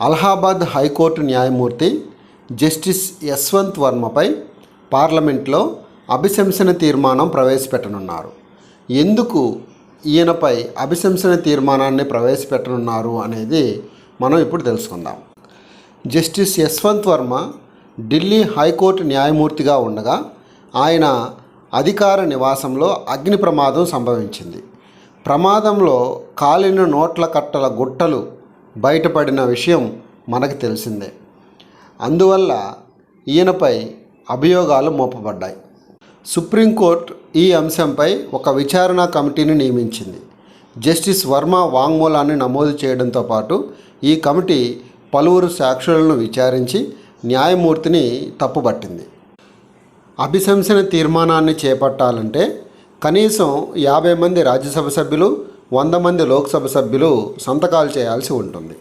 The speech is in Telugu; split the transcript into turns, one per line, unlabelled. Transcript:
అలహాబాద్ హైకోర్టు న్యాయమూర్తి జస్టిస్ యశ్వంత్ వర్మపై పార్లమెంట్లో అభిశంసన తీర్మానం ప్రవేశపెట్టనున్నారు. ఎందుకు ఈయనపై అభిశంసన తీర్మానాన్ని ప్రవేశపెట్టనున్నారు అనేది మనం ఇప్పుడు తెలుసుకుందాం. Justice Yashwant Varma Delhi high court న్యాయమూర్తిగా ఉండగా ఆయన అధికార నివాసంలో అగ్ని ప్రమాదం సంభవించింది. ప్రమాదంలో కాలిన నోట్ల కట్టల గుట్టలు బయటపడిన విషయం మనకు తెలిసిందే. అందువల్ల ఈయనపై అభియోగాలు మోపబడ్డాయి. సుప్రీంకోర్టు ఈ అంశంపై ఒక విచారణ కమిటీని నియమించింది. జస్టిస్ వర్మ వాంగ్మూలాన్ని నమోదు చేయడంతో పాటు ఈ కమిటీ పలువురు సాక్షులను విచారించి న్యాయమూర్తిని తప్పుపట్టింది. అభిశంసన తీర్మానాన్ని చేపట్టాలంటే కనీసం యాభై మంది రాజ్యసభ సభ్యులు వంద మంది లోక్సభ సభ్యులు సంతకాలు చేయాల్సి ఉంటుంది.